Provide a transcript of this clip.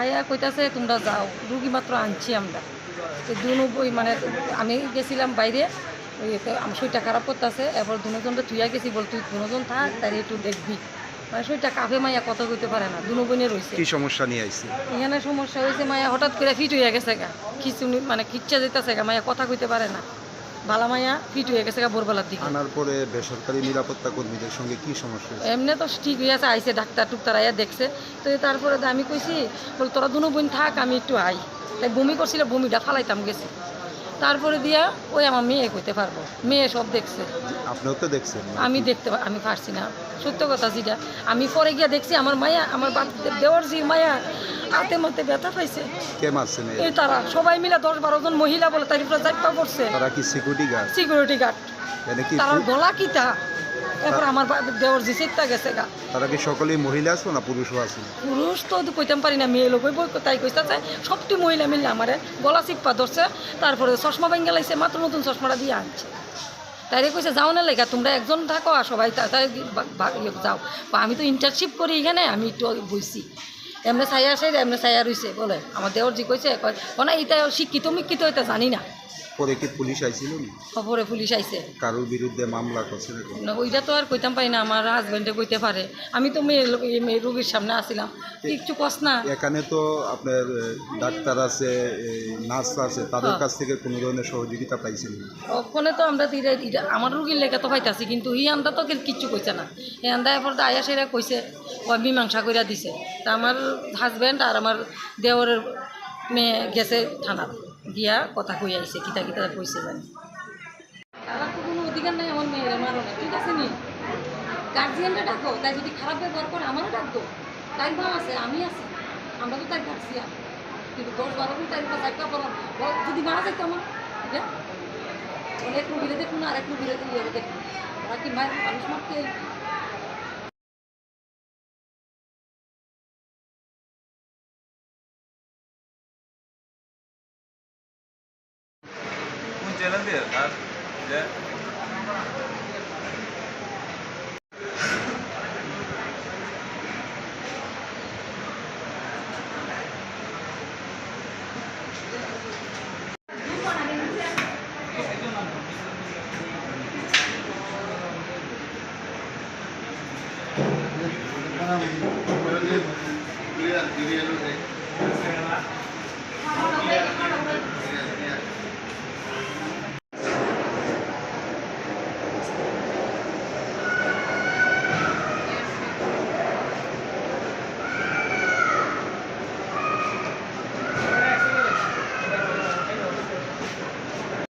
আয়া কইতাছে তোমরা যাও রুগী মাত্র আনছি আমরা। তো দুনব্বই মানে আমি গেছিলাম বাইরে ওই তো আমার শরীরটা খারাপ করতেছে এরপর দুজনটা থুইয়া গেছি বল তুই দুজন থাক তাই একটু দেখবি। মানে শরীরটা কাফে মাইয়া কথা কইতে পারে না দুনবইনে রয়েছে কি সমস্যা নিয়ে আইছে? এখানে সমস্যা হয়েছে মায়া হঠাৎ করে ফিট হয়ে গেছে গা খিচুনি মানে খিচ্চা যেতেছে গা মায়া কথা কইতে পারে না। বালা মায়া ফিট হয়ে গেছে গা ভোরবেলার দিকে। আনার পরে বেসরকারি নিরাপত্তা কর্মীদের সঙ্গে কি সমস্যা এমনি তো ঠিক হয়ে আছে আইসে ডাক্তার টুকতার আইয়া দেখছে। তো তারপরে আমি কইছি বল তোরা দুনো বোন থাক আমি একটু আই। তাই বমি করছিল বমিটা ফালাইতাম গেছি। তারপরে দিয়া ওই আমার মেয়ে করতে পারব। মেয়ে সব দেখছে। আপনিও তো দেখছেন আমি দেখতে পা- আমি পারছি না। সত্য কথা যেটা। আমি পরে গিয়া দেখছি আমার মায়া আমার বাচ্চাদের দেওয়ার জি মায়া হাতে মতে ব্যথা পাইছে। কে মারছেন? এই তারা। সবাই মিলে দশ বারো জন মহিলা বলে তার উপরে চাপা পড়ছে তারা কি সিকিউরিটি গার্ড সিকিউরিটি গার্ড কি তার গলা কিতা? এরপর আমার দেওয়ার জি চেকটা গেছে গা। তারা কি সকলেই মহিলা আছে না পুরুষও আছে? পুরুষ তো কইতাম পারি না মেয়ে লোক তাই কইতাছে। সবটি মহিলা মিললে আমারে গলা চিপ্পা ধরছে তারপরে চশমা ভেঙে লাইছে মাত্র নতুন চশমাটা দিয়ে আনছে। তাইরে কইছে যাও না লেখা তোমরা একজন থাকো আর সবাই ইয়ে যাও। বা আমি তো ইন্টার্নশিপ করি এখানে আমি একটু বইছি। এমনি ছায়া আসে এমনি ছায়া রইছে বলে। আমার দেওর জি কইছে কয় না এটা শিক্ষিত মিক্ষিত এটা জানি না। পরে কি পুলিশ আইছিল নি? খবরে পুলিশ আইছে। কারোর বিরুদ্ধে মামলা করছে নাকি? না, ওইটা তো আর কইতাম পারি না আমার হাজবেন্ডে কইতে পারে। আমি তো মেয়ে লোক- এই মেয়ে রুগীর সামনে আসছিলাম কিচ্ছু কস না। এখানে তো আপনার এ, ডাক্তার আছে নার্স আছে তাদের হ্যাঁ। কাছ থেকে কোনো ধরনের সহযোগিতা পাইছেন ওখানে তো আমরা দিলে দিলে আমার রুগীর লেগে তো পাইতাছি কিন্তু ই আন্দা তো কেউ কিচ্ছু কইছে না। এই আন্দা এরপর তো আয়া সেরা কইছে ও মীমাংসা কইরা দিছে। তা আমার হাজব্যান্ড আর আমার দেওরের মেয়ে গেছে থানার গিয়া কথা কই আইছে, কিতা কিতা কইছে জানি তারা তো কোনো অধিকার নাই আমার মেয়ের মারো না ঠিক আছে নি? গার্জিয়ানটা ডাকো, তাই যদি খারাপ ব্যবহার করে আমারও ডাকতো তাই মা আছে, আমি আছি। আমরা তো তাই গার্জিয়ান কিন্তু দশ বারো দিন তাই উপর চারটা পড়াম যদি মারা যাইতো আমার অনেক রুগীরে দেখুন আর এক রুগীরে দেখুন, ওরা কি মায়ের মানুষ মারতে কোন চ্যানেল দিয়ে আর যে Gracias.